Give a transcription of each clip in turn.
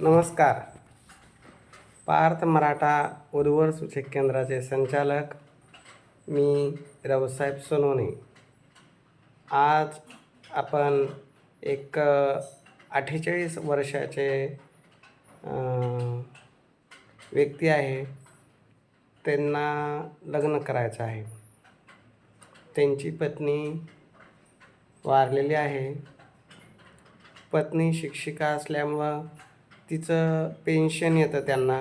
नमस्कार. पार्थ मराठा उर्वर सूचक केंद्राचे संचालक मी रावसाहेब सोनवणे आज आपण एक अठ्ठेचाळीस वर्षाचे व्यक्ती आहे. त्यांना लग्न करायचं आहे. त्यांची पत्नी वारलेली आहे. पत्नी शिक्षिका असल्यामुळं तिचं पेन्शन येतं त्यांना.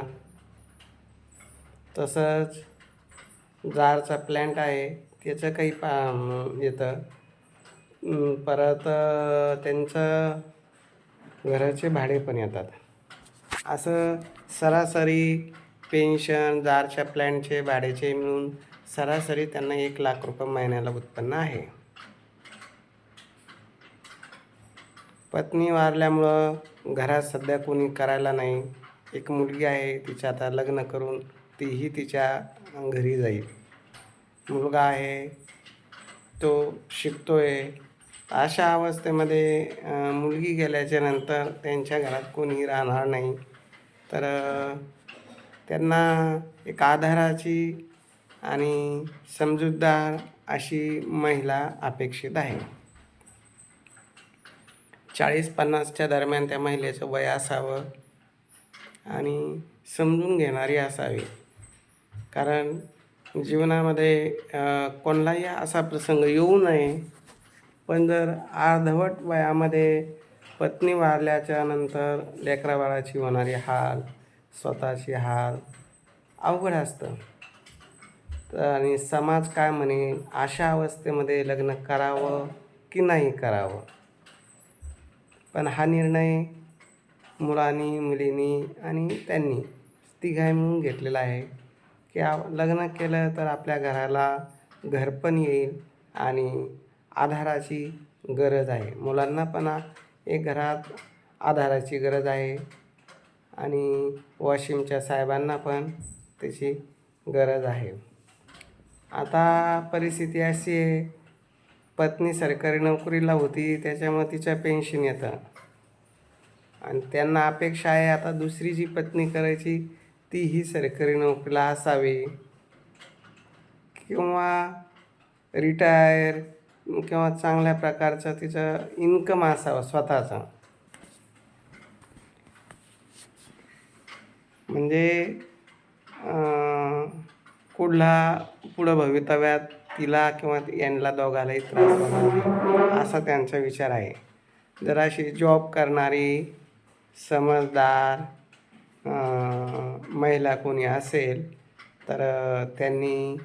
तसंच जारचा प्लॅन्ट आहे त्याचं काही पा येतं. परत त्यांचं घराचे भाडे पण येतात. असं सरासरी पेन्शन जारच्या प्लॅनचे भाड्याचे मिळून सरासरी त्यांना एक लाख रुपये महिन्याला उत्पन्न आहे. पत्नी वारल्यामुळं घरात सध्या कोणी करायला नाही. एक मुलगी आहे तिचं आता लग्न करून तीही तिच्या घरी जाईल. मुलगा आहे तो शिकतोय. अशा अवस्थेमध्ये मुलगी गेल्याच्यानंतर त्यांच्या घरात कोणी राहणार नाही. तर त्यांना एक आधाराची आणि समजूतदार अशी महिला अपेक्षित आहे. चाळीस पन्नासच्या दरम्यान त्या महिलेचं वय असावं आणि समजून घेणारी असावी. कारण जीवनामध्ये कोणलाही कोणालाही असा प्रसंग येऊ नये पण जर अर्धवट वयामध्ये पत्नी वारल्याच्या नंतर लेकरा बाळाची होणारी हाल स्वतःची हाल अवघड असतं. तर आणि समाज काय म्हणेल? अशा अवस्थेमध्ये लग्न करावं की नाही करावं? पण हा निर्णय मुलांनी मुलींनी आणि त्यांनी तिघाही मिळून घेतलेला आहे. की आ लग्न केलं तर आपल्या घराला घर पण येईल आणि आधाराची गरज आहे. मुलांना पण एक घरात आधाराची गरज आहे आणि वाशिमच्या साहेबांना पण त्याची गरज आहे. आता परिस्थिती अशी आहे पत्नी सरकारी नोकरीला होती त्याच्यामुळे तिच्या पेन्शन येतं. आणि त्यांना अपेक्षा आहे आता दुसरी जी पत्नी करायची ती ही सरकारी नोकरीला असावी. किंवा रिटायर किंवा चांगल्या प्रकारचं तिचं इन्कम असावं स्वतःचा. म्हणजे कुठला पुढं भवितव्यात तिला किंवा यांना दोघालाही त्रास होणार असा त्यांचा विचार आहे. जराशी जॉब करणारी समजदार महिला कोणी असेल तर त्यांनी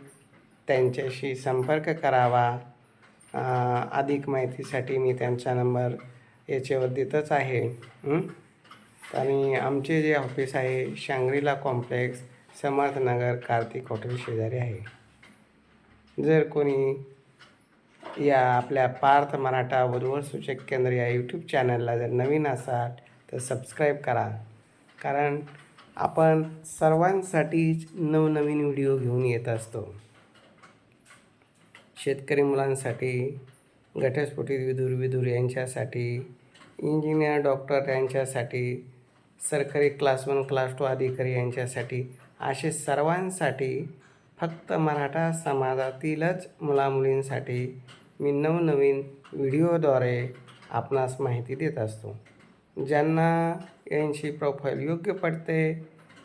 त्यांच्याशी संपर्क करावा. अधिक माहितीसाठी मी त्यांचा नंबर याच्यावर देतच आहे. आणि आमचे जे ऑफिस आहे Shangrila complex Samarthnagar Kartik hotel शेजारी आहे. जर कोणी या आपल्या पार्थ मराठा वधूवर सूचक केंद्र या यूट्यूब चॅनलला जर नवीन असाल तर सबस्क्राईब करा. कारण आपण सर्वांसाठीच नवनवीन व्हिडिओ घेऊन येत असतो. शेतकरी मुलांसाठी घटस्फोटीत विदूर विदूर यांच्यासाठी इंजिनियर डॉक्टर यांच्यासाठी सरकारी क्लास वन क्लास टू अधिकारी यांच्यासाठी असे सर्वांसाठी फक्त मराठा समाजातीलच मुलामुलींसाठी मी नवनवीन व्हिडिओद्वारे आपणास माहिती देत असतो. ज्यांना यांची प्रोफाईल योग्य पडते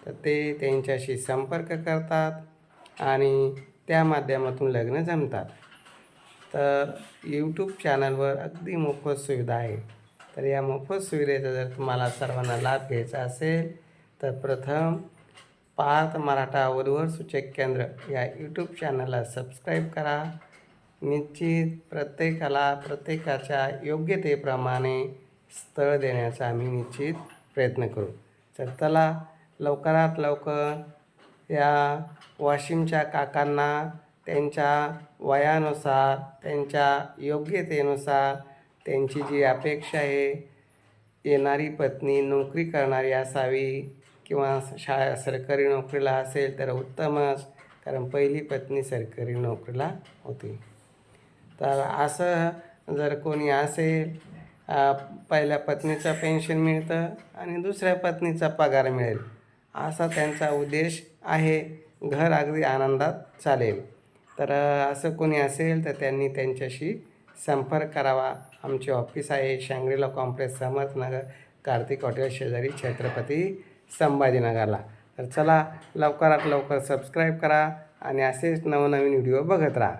तर ते त्यांच्याशी संपर्क करतात आणि त्या माध्यमातून लग्न जमतात. तर यूट्यूब चॅनलवर अगदी मोफत सुविधा आहे. तर या मोफत सुविधेचा जर तुम्हाला सर्वांना लाभ घ्यायचा असेल तर प्रथम पार्थ मराठा वधूवर सूचक केंद्र या यूट्यूब चॅनलला सबस्क्राईब करा. निश्चित प्रत्येकाला प्रत्येकाच्या योग्यतेप्रमाणे स्थळ देण्याचा आम्ही निश्चित प्रयत्न करू. तर चला लवकरात लवकर या वाशिमच्या काकांना त्यांच्या वयानुसार त्यांच्या योग्यतेनुसार त्यांची जी अपेक्षा आहे येणारी पत्नी नोकरी करणारी असावी किंवा शाळा सरकारी नोकरीला असेल तर उत्तमच कारण पहिली पत्नी सरकारी नोकरीला होती. तर असं जर कोणी असेल पहिल्या पत्नीचं पेन्शन मिळतं आणि दुसऱ्या पत्नीचा पगार मिळेल. असा त्यांचा उद्देश आहे. घर अगदी आनंदात चालेल. तर असं कोणी असेल तर त्यांनी त्यांच्याशी संपर्क करावा. आमचे ऑफिस आहे Shangrila complex Samarthnagar Kartik hotel शेजारी छत्रपती संभाजीनगरला. तर चला लवकरात लवकर सबस्क्राईब करा आणि असेच नवनवीन व्हिडिओ बघत राहा.